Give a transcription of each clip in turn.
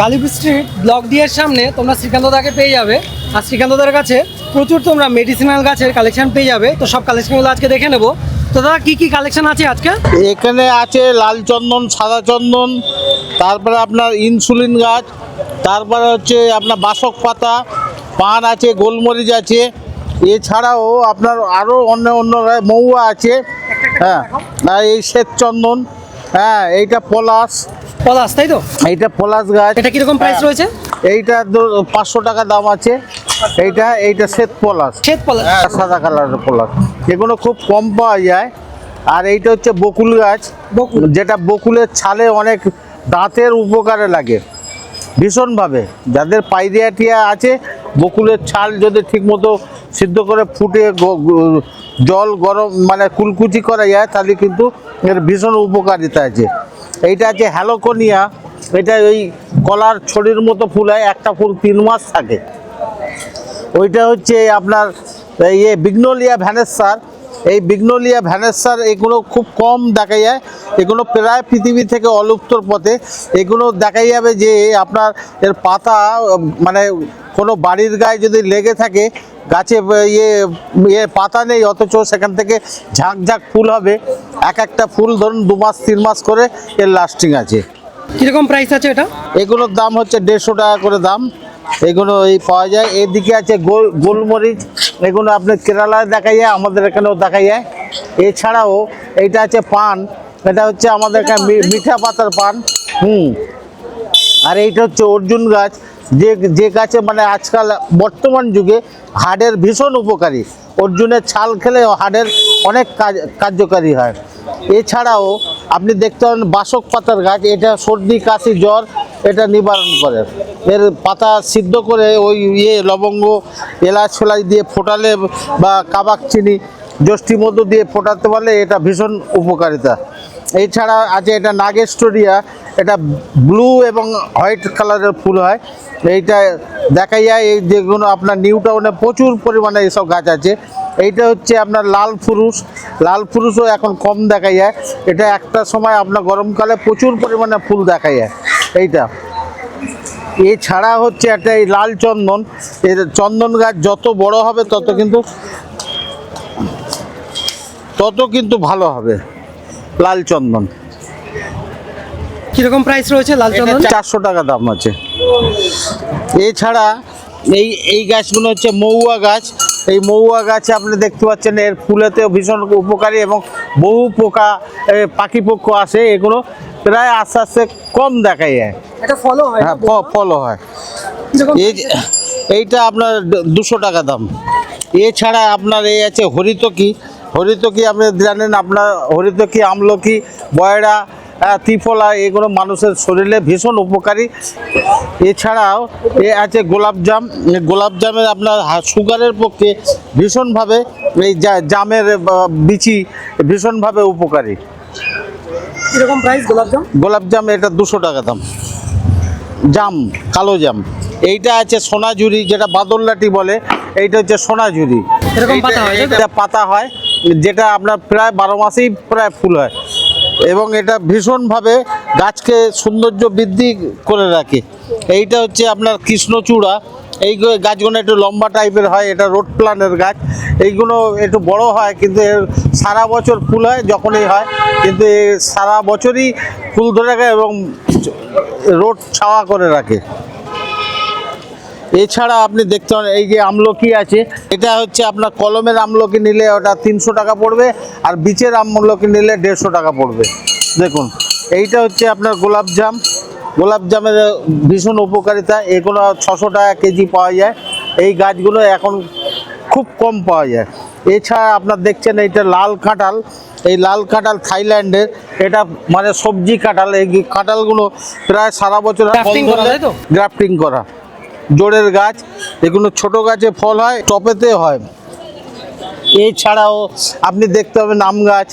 Ghalib street block D এর সামনে তোমরা শ্রীকান্ত দাকে পেয়ে যাবে। আর শ্রীকান্ত দার কাছে প্রচুর তোমরা মেডিসিনাল গাছের কালেকশন পেয়ে যাবে। তো সব কালেকশনগুলো আজকে দেখে নেব। তো দাদা, কী কী কালেকশন আছে আজকে? এখানে আছে লাল চন্দন, সাদা চন্দন, তারপরে আপনার ইনসুলিন গাছ, তারপরে হচ্ছে আপনার বাসক পাতা, পান আছে, গোলমরিচ আছে, এছাড়াও আপনার আরও অন্য অন্য মৌয়া আছে। হ্যাঁ এই শ্বেত চন্দন হ্যাঁ এইটা পলাশ পলাশ তাই তো? এইটা পলাশ গাছ। এটা কীরকম প্রাইস হ্যাঁ। রয়েছে? এইটা পাঁচশো টাকা দাম আছে। এইটা এইটা শ্বেত পলাশ। শ্বেত পলাশ। হ্যাঁ সাদা কালারের পলাশ। এগুলো খুব কম পাওয়া যায়। আর এইটা হচ্ছে বকুল গাছ। যেটা বকুলের ছালে অনেক দাঁতের উপকারে লাগে। ভীষণভাবে। যাদের পাইরিয়াটিয়া আছে বকুলের ছাল যদি ঠিকমতো সিদ্ধ করে ফুটে জল গরম মানে কুলকুচি করা যায় তাহলে কিন্তু এর ভীষণ উপকারিতা আছে। এইটা আছে হ্যালোকোনিয়া, এটা ওই কলার ছড়ির মতো ফুল হয়, একটা ফুল তিন মাস থাকে। ওইটা হচ্ছে আপনার ইয়ে বিঘ্নলিয়া ভ্যানেসার। এই বিঘ্নলিয়া ভ্যানেসার, এগুলো খুব কম দেখা যায়। এগুলো প্রায় পৃথিবী থেকে অলুপ্তর পথে। এগুলো দেখা যাবে যে আপনার এর পাতা মানে কোনো বাড়ির গায়ে যদি লেগে থাকে গাছে ইয়ে ইয়ে পাতা নেই অথচ সেখান থেকে ঝাঁক ঝাঁক ফুল হবে। এক একটা ফুল ধরুন দু মাস তিন মাস করে এর লাস্টিং আছে। কীরকম প্রাইস আছে এটা? এগুলোর দাম হচ্ছে দেড়শো টাকা করে দাম। এগুলো এই পাওয়া যায়। এদিকে আছে গোল গোলমরিচ। এগুলো আপনি কেরালায় দেখা যায় আমাদের এখানেও দেখা যায়। এছাড়াও এইটা আছে পান। এটা হচ্ছে আমাদের এখানে মিঠা পাতার পান। হুম। আর এইটা হচ্ছে অর্জুন গাছ। যে যে গাছে মানে আজকাল বর্তমান যুগে হাড়ের ভীষণ উপকারী। অর্জুনের ছাল খেলে হাড়ের অনেক কাজ, কার্যকারী হয়। এছাড়াও আপনি দেখতে পাবেন বাসক পাতার গাছ, এটা সর্দি, কাশি, জ্বর, এটা নিবারণ করে। এর পাতা সিদ্ধ করে ওই ইয়ে লবঙ্গ, এলাচ ফেলাই দিয়ে ফোটালে বা কাবাক চিনি যষ্টি মধু দিয়ে ফোটাতে পারলে এটা ভীষণ উপকারিতা। এছাড়া আছে এটা নাগেস্টোরিয়া এটা ব্লু এবং হোয়াইট কালারের ফুল হয়। এইটা দেখা যায়, এই যেগুলো আপনার নিউ টাউনে প্রচুর পরিমাণে এইসব গাছ আছে। এইটা হচ্ছে আপনার লাল ফুরুষ লাল ফুরুষও এখন কম দেখা যায়। এটা একটা সময় আপনার গরমকালে প্রচুর পরিমাণে ফুল দেখা যায়। এইটা। এছাড়া হচ্ছে একটা এই লাল চন্দন। এর চন্দন গাছ যত বড় হবে তত কিন্তু তত কিন্তু ভালো হবে। লাল চন্দন কীরকম প্রাইস রয়েছে লাল চন্দন চারশো টাকা দাম আছে। এছাড়া এই এই গাছগুলো হচ্ছে মৌয়া গাছ। এই মৌয়া গাছে আপনি দেখতে পাচ্ছেন এর ফুলেতেও ভীষণ উপকারী এবং বহু পোকা পাখি পক্ষ আসে এগুলো প্রায় আস্তে আস্তে কম দেখা যায়। এটা ফলো হয় হ্যাঁ ফ- ফলও হয়। এই এইটা আপনার দুশো টাকা দাম। এছাড়া আপনার এই আছে হরিতকি। হরিতকি আপনি জানেন আপনার হরিতকি আমলকি বয়রা ত্রিফলা এগুলো মানুষের শরীরে ভীষণ উপকারী। এছাড়াও এ আছে গোলাপজাম। গোলাপজামের আপনার সুগারের পক্ষে ভীষণভাবে এই জামের বিচি ভীষণভাবে উপকারী। কীরকম প্রাইস গোলাপজাম? গোলাপজাম এটা দুশো টাকা দাম। জাম কালো জাম। এইটা আছে সোনাঝুরি যেটা বাদল বাদল্লাটি বলে এইটা হচ্ছে সোনাঝুরি। পাতা হয়, যেটা আপনার প্রায় বারো মাসেই প্রায় ফুল হয়। এবং এটা ভীষণভাবে গাছকে সৌন্দর্য বৃদ্ধি করে রাখে। এইটা হচ্ছে আপনার কৃষ্ণচূড়া। এই গাছগুলো একটু লম্বা টাইপের হয়, এটা রোড প্লানের গাছ। এইগুলো একটু বড় হয়, কিন্তু এর সারা বছর ফুল হয়, যখনই হয়। কিন্তু সারা বছরই ফুল ধরে রাখে এবং রোড ছাওয়া করে রাখে। এছাড়া আপনি দেখতে পারেন এই যে আমলকি আছে এটা হচ্ছে আপনার কলমের আমলকি নিলে ওটা তিনশো টাকা পড়বে আর বিচের আমলকি নিলে দেড়শো টাকা পড়বে। দেখুন এইটা হচ্ছে আপনার গোলাপজাম গোলাপজামের ভীষণ উপকারিতা এগুলো ছশো টাকা কেজি পাওয়া যায়। এই গাছগুলো এখন খুব কম পাওয়া যায়। এছাড়া আপনার দেখছেন এইটা লাল কাঁঠাল। এই লাল কাঁঠাল থাইল্যান্ডের এটা মানে সবজি কাঁঠাল এই কাঁঠালগুলো প্রায় সারা বছর? গ্রাফটিং করা। জোরের গাছ, এগুলো ছোট গাছে ফল হয়, টপেতে হয়। এছাড়াও আপনি দেখতে পাবেন আম গাছ,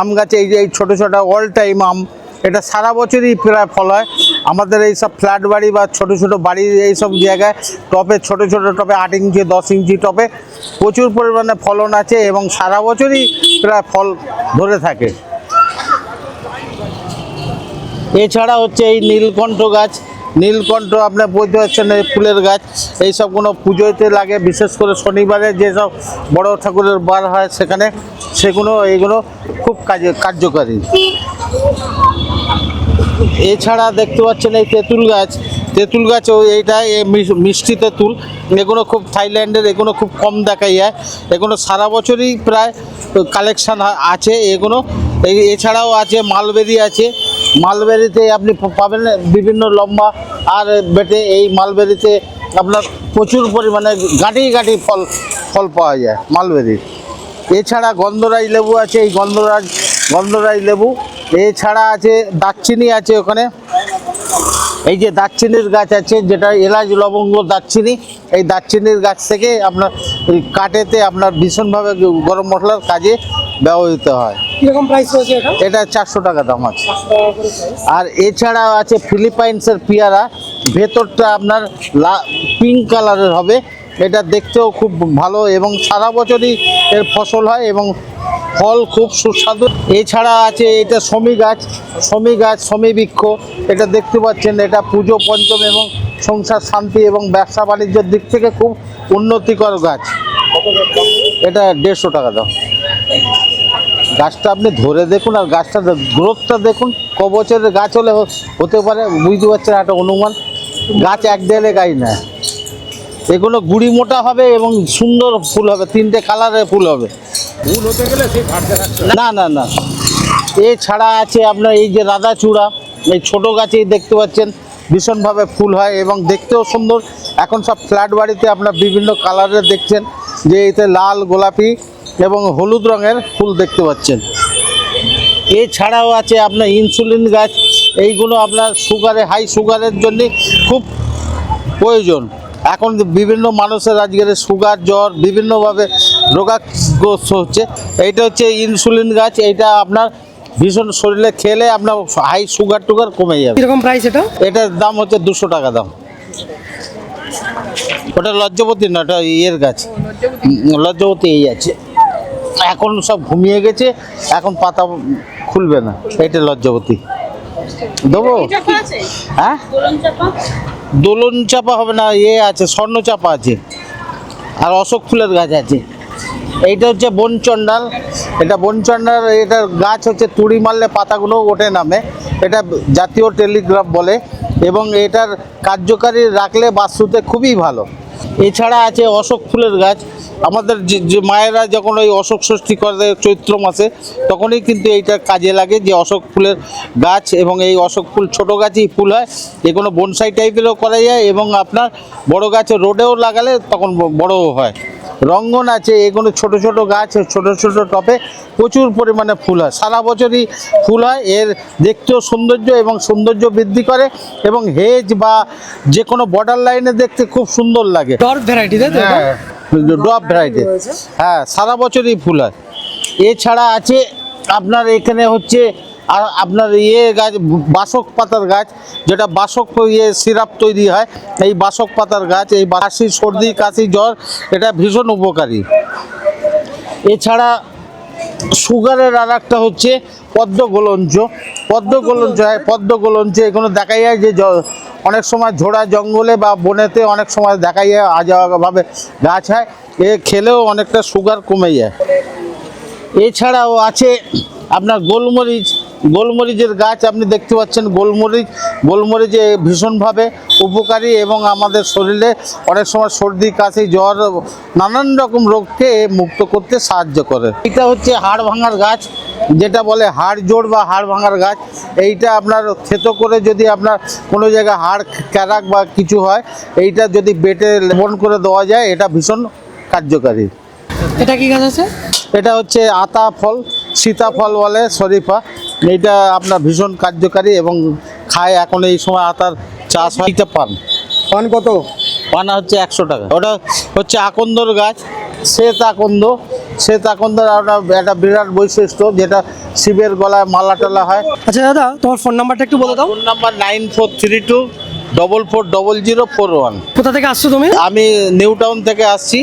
আম গাছে এই যে, এই ছোটো ছোটো অল টাইম আম, এটা সারা বছরই প্রায় ফল হয়। আমাদের এই সব ফ্ল্যাট বাড়ি বা ছোট ছোট বাড়ির এই সব জায়গায় টপে, ছোট ছোট টপে, আট ইঞ্চি, দশ ইঞ্চি টপে প্রচুর পরিমাণে ফলন আছে এবং সারা বছরই প্রায় ফল ধরে থাকে। এছাড়া হচ্ছে এই নীলকণ্ঠ গাছ নীলকণ্ঠ আপনার বলতে পারছেন এই ফুলের গাছ এইসব কোনো পুজোতে লাগে, বিশেষ করে শনিবারে যেসব বড় ঠাকুরের বার হয় সেখানে, সেগুলো, এইগুলো খুব কাজে, কার্যকারী। এছাড়া দেখতে পাচ্ছেন এই তেঁতুল গাছ, তেঁতুল গাছও এইটা মিষ্টি তেঁতুল, এগুলো খুব থাইল্যান্ডের, এগুলো খুব কম দেখা যায়। এগুলো সারা বছরই প্রায় কালেকশান আছে, এগুলো এছাড়াও আছে, মালবেরি আছে মালবেরিতে আপনি পাবেন বিভিন্ন লম্বা আর বেটে এই মালবেরিতে আপনার প্রচুর পরিমাণে গাঁটি গাঁটি ফল ফল পাওয়া যায় মালবেরির এছাড়া গন্ধরাজ লেবু আছে, এই গন্ধরাজ গন্ধরাজ লেবু। এছাড়া আছে দারচিনি আছে ওখানে। এই যে দারচিনির গাছ আছে, যেটা এলাচ, লবঙ্গ, দারচিনি, এই দারচিনির গাছ থেকে আপনার কাটেতে আপনার ভীষণভাবে গরম মশলার কাজে ব্যবহৃত হয়। কীরকম প্রাইস রয়েছে এটা? এটা চারশো টাকা দাম আছে। আর এছাড়াও আছে ফিলিপাইন্সের পেয়ারা। ভেতরটা আপনার লা পিঙ্ক কালারের হবে। এটা দেখতেও খুব ভালো এবং সারা বছরই এর ফসল হয় এবং ফল খুব সুস্বাদু। এছাড়া আছে এটা সমী গাছ। সমী গাছ সমী বৃক্ষ। এটা দেখতে পাচ্ছেন এটা পুজো পঞ্চম এবং সংসার শান্তি এবং ব্যবসা বাণিজ্যের দিক থেকে খুব উন্নতিকর গাছ। এটা দেড়শো টাকা দাম। গাছটা আপনি ধরে দেখুন আর গাছটা গ্রোথটা দেখুন। ক বছরের গাছ হলে হতে পারে বুঝতে পারছেন একটা অনুমান? গাছ এক দেড়ে গাছ না। এগুলো গুড়ি মোটা হবে এবং সুন্দর ফুল হবে তিনটে কালারের ফুল হবে। ফুল হতে গেলে। না না না। এছাড়া আছে আপনার এই যে রাধা চূড়া এই ছোট গাছেই দেখতে পাচ্ছেন ভীষণভাবে ফুল হয় এবং দেখতেও সুন্দর। এখন সব ফ্ল্যাট বাড়িতে আপনার বিভিন্ন কালারের দেখছেন যে এতে লাল গোলাপি এবং হলুদ রঙের ফুল দেখতে পাচ্ছেন। এছাড়াও আছে আপনার ইনসুলিন গাছ। এইগুলো আপনার সুগারে হাই সুগারের জন্য খুব প্রয়োজন। এখন বিভিন্ন মানুষের আজকের সুগার জ্বর বিভিন্নভাবে রোগাগ্রস্ত হচ্ছে। এইটা হচ্ছে ইনসুলিন গাছ। এইটা আপনার ভীষণ শরীরে খেলে আপনার হাই সুগার টুগার কমে যাবে। কীরকম প্রাইস এটা? এটার দাম হচ্ছে দুশো টাকা দাম। ওটা লজ্জপতি না? ওটা ইয়ের গাছ। হুম, লজ্জপতি এই আছে। এখন সব ঘুমিয়ে গেছে এখন পাতা খুলবে না এটা লজ্জপতি দেবো? হ্যাঁ? দোলন চাপা? হবে না ইয়ে আছে স্বর্ণ চাপা আছে আর অশোক ফুলের গাছ আছে। এইটা হচ্ছে বনচন্ডাল এটা বনচন্ডাল এটার গাছ হচ্ছে তুড়ি মারলে পাতাগুলো ওঠে নামে এটা জাতীয় টেলিগ্রাফ বলে এবং এটার কার্যকারী রাখলে বাস্তুতে খুবই ভালো। এছাড়া আছে অশোক ফুলের গাছ আমাদের যে- যে মায়েরা যখন ওই অশোক ষষ্ঠী করে চৈত্র মাসে তখনই কিন্তু এইটা কাজে লাগে যে অশোক ফুলের গাছ এবং এই অশোক ফুল ছোট গাছই ফুল হয় এগুলো বনসাই টাইপেরও করা যায় এবং আপনার বড় গাছে রোডেও লাগালে তখন বড়ও হয়। রঙ্গন আছে এগুলো ছোট ছোট গাছ ছোট ছোট টবে প্রচুর পরিমাণে ফুল হয়। সারা বছরই ফুল হয় এর দেখতেও সৌন্দর্য এবং সৌন্দর্য বৃদ্ধি করে এবং হেজ বা যে কোনো বর্ডার লাইনে দেখতে খুব সুন্দর লাগে। ডর ভ্যারাইটি তাই ড্রপ ভ্যারাইটি হ্যাঁ সারা বছরই ফুল হয়। এছাড়া আছে আপনার এখানে হচ্ছে আর আপনার ইয়ে গাছ বাসক পাতার গাছ যেটা বাসক ইয়ে সিরাপ তৈরি হয় এই বাসক পাতার গাছ এই কাশি সর্দি কাশি জ্বর এটা ভীষণ উপকারী। এছাড়া সুগারের আর একটা হচ্ছে পদ্ম গোলঞ্চ পদ্ম গোলঞ্চ হয় পদ্ম গোলঞ্চ এখানে দেখা যায় যে অনেক সময় ঝোড়া জঙ্গলে বা বনেতে অনেক সময় দেখা যায় আজাভাবে গাছ হয়। এ খেলেও অনেকটা সুগার কমে যায়। এছাড়াও আছে আপনার গোলমরিচ গোলমরিচের গাছ আপনি দেখতে পাচ্ছেন, গোলমরিচ গোলমরিচ ভীষণভাবে উপকারী এবং আমাদের শরীরে অনেক সময় সর্দি, কাশি, জ্বর, নানান রকম রোগকে মুক্ত করতে সাহায্য করে। এটা হচ্ছে হাড় ভাঙার গাছ, যেটা বলে হাড় জোড় বা হাড় ভাঙার গাছ। এইটা আপনার থেতো করে যদি আপনার কোনো জায়গায় হাড়, ক্যারাক বা কিছু হয়, এইটা যদি বেটে লেবন করে দেওয়া যায়, এটা ভীষণ কার্যকারী। এটা কি গাছ আছে? এটা হচ্ছে আতা ফল সীতাফল বলে শরীফা। এইটা আপনার ভীষণ কার্যকারী এবং খায় এখন এই সময় আতার চাষ হয়। এটা পান। পান কত? পানা হচ্ছে একশো টাকা। ওটা হচ্ছে আকন্দর গাছ শ্বেত আকন্দ। শ্বেত আকন্দর একটা একটা বিরাট বৈশিষ্ট্য যেটা শিবের গলায় মালা টালা হয়। আচ্ছা দাদা তোমার ফোন নাম্বারটা একটু বলে দাও। Phone number nine four three two double four double zero four one কোথা থেকে আসছো তুমি? আমি নিউ টাউন থেকে আসছি।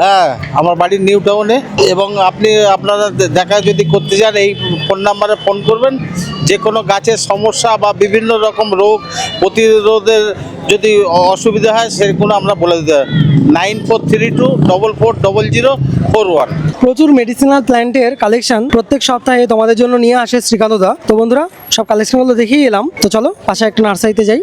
হ্যাঁ আমার বাড়ি নিউ টাউনে। এবং আপনি আপনারা দেখা যদি করতে চান এই ফোন নাম্বারে ফোন করবেন। যে কোনো গাছের সমস্যা বা বিভিন্ন রকম রোগ প্রতিরোধের যদি অসুবিধা হয় সেগুলো আমরা বলে দিতে nine four three two double four double zero four one প্রচুর মেডিসিনাল প্ল্যান্টের কালেকশন প্রত্যেক সপ্তাহে তোমাদের জন্য নিয়ে আসে শ্রীকান্ত দা। তো বন্ধুরা সব কালেকশনগুলো দেখিয়ে এলাম। তো চলো পাশে একটা নার্সারিতে যাই।